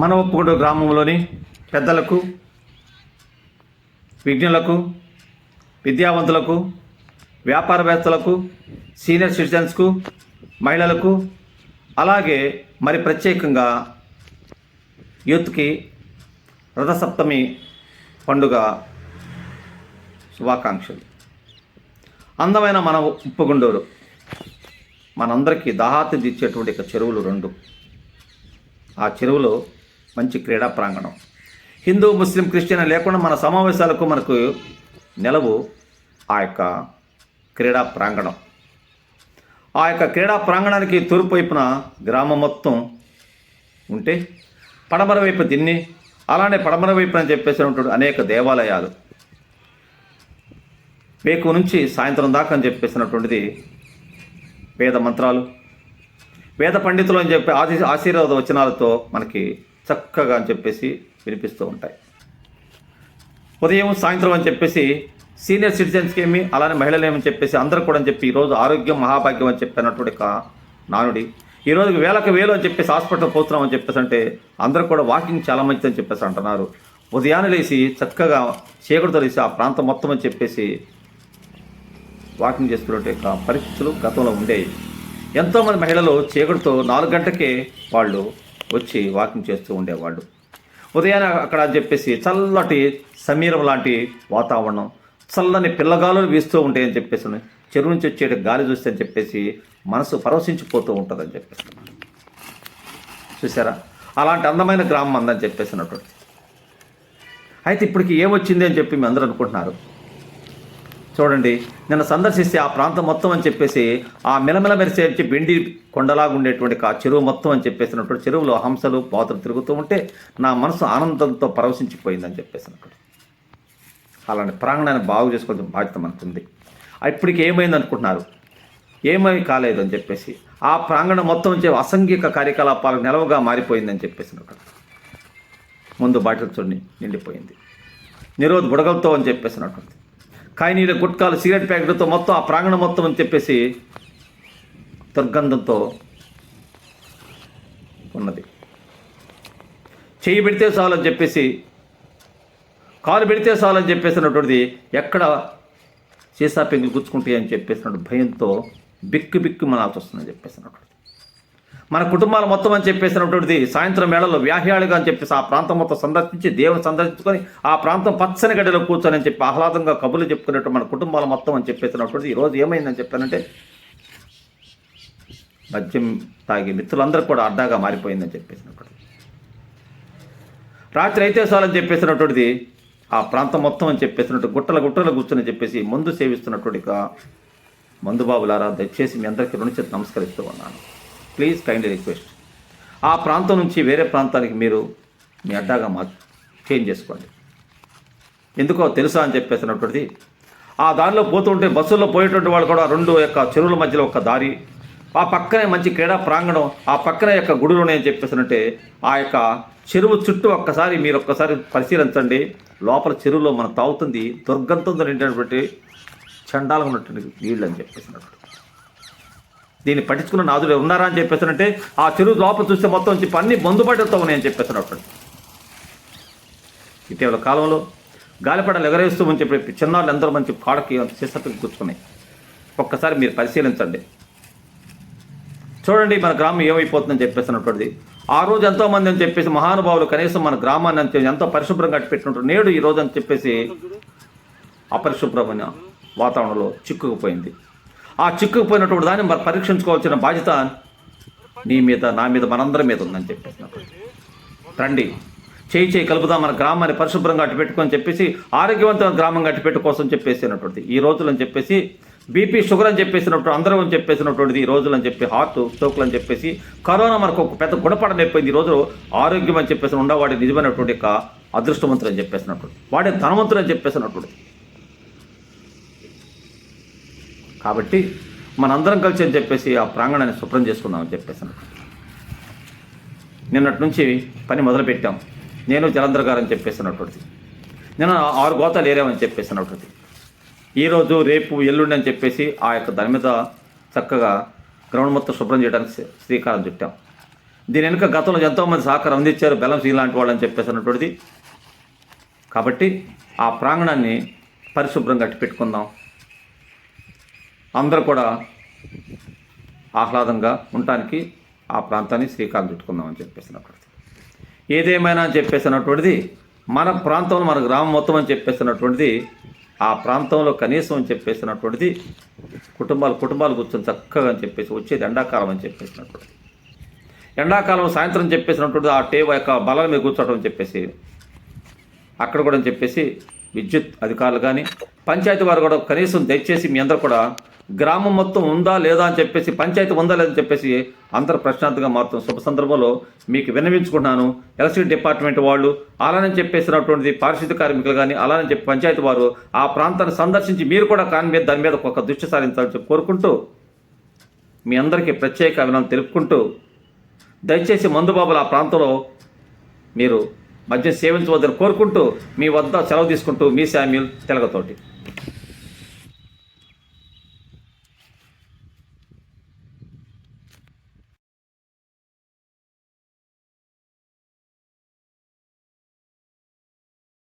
మన గ్రామంలోని పెద్దలకు విజ్ఞులకు విద్యావంతులకు వ్యాపారవేత్తలకు సీనియర్ సిటిజన్స్కు మహిళలకు అలాగే మరి ప్రత్యేకంగా యూత్కి రథసప్తమి పండుగ శుభాకాంక్షలు. అందమైన మన ఉప్పుగుండూరు మనందరికీ దాహాతి తీర్చేటువంటి ఒక చెరువులు రెండు. ఆ చెరువులో మంచి క్రీడా ప్రాంగణం. హిందూ ముస్లిం క్రిస్టియన్ లేకుండా మన సమావేశాలకు మనకు నెలవు ఆ యొక్క క్రీడా ప్రాంగణం. ఆ యొక్క క్రీడా ప్రాంగణానికి తూర్పు వైపున గ్రామం మొత్తం ఉంటే పడమర వైపు దిన్ని అలానే పడమర వైపున చెప్పేసినటువంటి అనేక దేవాలయాలు. వేకు నుంచి సాయంత్రం దాకా అని చెప్పేసినటువంటిది వేద మంత్రాలు. వేద పండితులు అని చెప్పి ఆశీర్వాద వచనాలతో మనకి చక్కగా అని చెప్పేసి వినిపిస్తూ ఉంటాయి. ఉదయం సాయంత్రం అని చెప్పేసి సీనియర్ సిటిజన్స్కి ఏమి అలానే మహిళలు ఏమని చెప్పేసి అందరూ కూడా అని చెప్పి ఈరోజు ఆరోగ్యం మహాభాగ్యం అని చెప్పి అన్నటువంటి నానుడి ఈరోజు వేలకు వేలు అని చెప్పేసి హాస్పిటల్ పోతున్నాం అని చెప్పేసి అంటే అందరూ కూడా వాకింగ్ చాలా మంచిది అని చెప్పేసి అంటున్నారు. ఉదయాన్నే లేచి చక్కగా చీకటితో లేచి ఆ ప్రాంతం మొత్తం అని చెప్పేసి వాకింగ్ చేసుకునే పరిస్థితులు గతంలో ఉండేవి. ఎంతోమంది మహిళలు చీకటితో నాలుగు గంటకే వాళ్ళు వచ్చి వాకింగ్ చేస్తూ ఉండేవాడు ఉదయాన్నే అక్కడ అని చెప్పేసి చల్లటి సమీరం లాంటి వాతావరణం చల్లని పిల్లగాలులు వీస్తూ ఉంటాయని చెప్పేసి చెరువు నుంచి వచ్చే గాలి చూస్తే అని చెప్పేసి మనసు పరవశించిపోతూ ఉంటుందని చెప్పేసి. చూసారా అలాంటి అందమైన గ్రామం అందని చెప్పేసినటువంటి అయితే ఇప్పటికి ఏమొచ్చింది అని చెప్పి మీ అందరూ అనుకుంటున్నారు? చూడండి నిన్న సందర్శిస్తే ఆ ప్రాంతం మొత్తం అని చెప్పేసి ఆ మిలమిల మెరిసే అని చెప్పి వెండి కొండలాగా ఉండేటువంటి ఆ చెరువు మొత్తం అని చెప్పేసినటువంటి చెరువులో హంసలు పాత్రలు తిరుగుతూ ఉంటే నా మనసు ఆనందంతో పరవశించిపోయిందని చెప్పేసినప్పుడు అలాంటి ప్రాంగణాన్ని బాగు చేసుకోవాల్సిన బాధ్యత మనకుంది. ఇప్పటికి ఏమైంది అనుకుంటున్నారు? ఏమై కాలేదు అని చెప్పేసి ఆ ప్రాంగణం మొత్తం వచ్చే అసంఘిక కార్యకలాపాలకు నిలవగా మారిపోయిందని చెప్పేసినప్పుడు ముందు బాటిల్ చూడండి నిండిపోయింది. నిరోధ బుడగలతో అని చెప్పేసినటువంటి. కాయనీల గుట్కాలు సిగరెట్ ప్యాకెట్లతో మొత్తం ఆ ప్రాంగణం మొత్తం అని చెప్పేసి దుర్గంధంతో ఉన్నది. చేయి పెడితే చాలని చెప్పేసి కాలు పెడితే చాలని చెప్పేసినటువంటిది ఎక్కడ సీసా పెంకులు గుచ్చుకుంటాయి అని చెప్పేసినట్టు భయంతో బిక్కు బిక్కు మనాల్సి వస్తుందని చెప్పేసినటువంటిది మన కుటుంబాలు మొత్తం అని చెప్పేసినటువంటిది సాయంత్రం వేళలో వ్యాహ్యాలుగా అని చెప్పేసి ఆ ప్రాంతం మొత్తం సందర్శించి దేవుని సందర్శించుకొని ఆ ప్రాంతం పచ్చని గడ్డలో కూర్చొని అని చెప్పి ఆహ్లాదంగా కబుర్లు చెప్పుకునేట్టు మన కుటుంబాలు మొత్తం అని చెప్పేసినటువంటిది. ఈరోజు ఏమైందని చెప్పానంటే మద్యం తాగి మిత్రులందరూ కూడా అడ్డాగా మారిపోయిందని చెప్పేసినటువంటి. రాత్రి అయితే చాలని చెప్పేసినటువంటిది ఆ ప్రాంతం మొత్తం అని చెప్పేసినట్టు గుట్టల గుట్టలు కూర్చొని చెప్పేసి మందు సేవిస్తున్నటువంటి మందుబాబులారా దయచేసి మీ అందరికీ రుణిచేతి నమస్కరిస్తూ ఉన్నాను. ప్లీజ్ కైండ్లీ రిక్వెస్ట్ ఆ ప్రాంతం నుంచి వేరే ప్రాంతానికి మీరు మీ అడ్డాగా మా చేంజ్ చేసుకోండి. ఎందుకో తెలుసా అని చెప్పేసినటువంటిది ఆ దారిలో పోతుంటే బస్సుల్లో పోయేటువంటి వాళ్ళు కూడా రెండు యొక్క చెరువుల మధ్యలో ఒక దారి ఆ పక్కనే మంచి క్రీడా ప్రాంగణం ఆ పక్కనే యొక్క గుడులు ఉన్నాయని చెప్పేసినట్టే ఆ యొక్క చెరువు చుట్టూ ఒక్కసారి మీరు ఒక్కసారి పరిశీలించండి. లోపల చెరువులో మనం తాగుతుంది దుర్గంధంతో నిండినటువంటి చండాలుగా ఉన్నటువంటి నీళ్ళు అని చెప్పేసినట్టు. దీన్ని పట్టించుకున్న నాదుడు ఉన్నారా అని చెప్పేసానంటే ఆ చెరువు లోపల చూస్తే మొత్తం చెప్పి అన్ని బందుబాటుతో ఉన్నాయని చెప్పేస్తున్నాడు ఇటీవల కాలంలో గాలిపడలు ఎగరేస్తూ అని చెప్పి చిన్నారులు ఎందరో మంచి కాడకి శిస్తకి కూర్చున్నాయి ఒక్కసారి మీరు పరిశీలించండి. చూడండి మన గ్రామం ఏమైపోతుందని చెప్పేసినటువంటిది ఆ రోజు ఎంతోమంది అని చెప్పేసి మహానుభావులు కనీసం మన గ్రామాన్ని అంతే ఎంతో పరిశుభ్రంగా కట్టిపెట్టినట్టు నేడు ఈ రోజు అని చెప్పేసి అపరిశుభ్రమైన వాతావరణంలో చిక్కుకుపోయింది. ఆ చిక్కుకుపోయినటువంటి దాన్ని మరి పరీక్షించుకోవాల్సిన బాధ్యత నీ మీద నా మీద మనందరి మీద ఉందని చెప్పేసినప్పుడు రండి. చేయి చేయి కలుపుదాం మన గ్రామాన్ని పరిశుభ్రంగా అట్టు పెట్టుకొని చెప్పేసి ఆరోగ్యవంతమైన గ్రామం అట్టుపెట్టు కోసం చెప్పేసినటువంటిది. ఈ రోజులని చెప్పేసి బీపీ షుగర్ అని చెప్పేసినప్పుడు అందరూ అని చెప్పేసినటువంటిది ఈ రోజులని చెప్పి హార్ట్ స్ట్రోక్లు అని చెప్పేసి కరోనా మనకు ఒక పెద్ద గుణపడనైపోయింది ఈ రోజు ఆరోగ్యం అని చెప్పేసి ఉండవాడి నిజమైనటువంటి యొక్క అదృష్టవంతులు అని చెప్పేసినటువంటి వాడే ధనవంతులు అని చెప్పేసినటువంటి. కాబట్టి మనందరం కలిసి అని చెప్పేసి ఆ ప్రాంగణాన్ని శుభ్రం చేసుకుందామని చెప్పేసి నిన్నటి నుంచి పని మొదలుపెట్టాం. నేను జలంధర్ గారు అని చెప్పేసినటువంటిది నేను ఆరు గోతాలు ఏరామని చెప్పేసినటువంటిది ఈరోజు రేపు ఎల్లుండి అని చెప్పేసి ఆ యొక్క దాని మీద చక్కగా గ్రౌండ్ మొత్తం శుభ్రం చేయడానికి శ్రీకారం చుట్టాం. దీని వెనుక గతంలో ఎంతోమంది సహకారం అందించారు బెలం సీ వాళ్ళని వాళ్ళు అని కాబట్టి ఆ ప్రాంగణాన్ని పరిశుభ్రంగా అట్టి పెట్టుకుందాం అందరూ కూడా ఆహ్లాదంగా ఉండటానికి ఆ ప్రాంతాన్ని శ్రీకారం చుట్టుకుందామని చెప్పేసినటువంటిది ఏదేమైనా అని చెప్పేసినటువంటిది మన ప్రాంతంలో మన గ్రామం మొత్తం అని చెప్పేసినటువంటిది ఆ ప్రాంతంలో కనీసం అని చెప్పేసినటువంటిది కుటుంబాలు కుటుంబాలు కూర్చొని చక్కగా అని చెప్పేసి వచ్చేది ఎండాకాలం అని చెప్పేసినటువంటిది. ఎండాకాలం సాయంత్రం చెప్పేసినటువంటి ఆ టే యొక్క బలం మీద కూర్చోవడం అని చెప్పేసి అక్కడ కూడా అని చెప్పేసి విద్యుత్ అధికారులు కానీ పంచాయతీ వారు కూడా కనీసం దయచేసి మీ అందరూ కూడా గ్రామం మొత్తం ఉందా లేదా అని చెప్పేసి పంచాయతీ ఉందా లేదని చెప్పేసి అందరూ ప్రశాంతంగా మారుతుంది శుభ సందర్భంలో మీకు విన్నవించుకున్నాను ఎలక్ట్రిసిటీ డిపార్ట్మెంట్ వాళ్ళు అలానే చెప్పేసినటువంటి పారిశుద్ధ కార్మికులు కానీ అలానే చెప్పి పంచాయతీ వారు ఆ ప్రాంతాన్ని సందర్శించి మీరు కూడా కాని మీద దాని మీద ఒక దృష్టి సారించాలని చెప్పి కోరుకుంటూ మీ అందరికీ ప్రత్యేక అభినందన తెలుపుకుంటూ దయచేసి మందుబాబులు ఆ ప్రాంతంలో మీరు మద్యం సేవించవద్దని కోరుకుంటూ మీ వద్ద సెలవు తీసుకుంటూ మీ శామ్యుల్ తెలగతోటి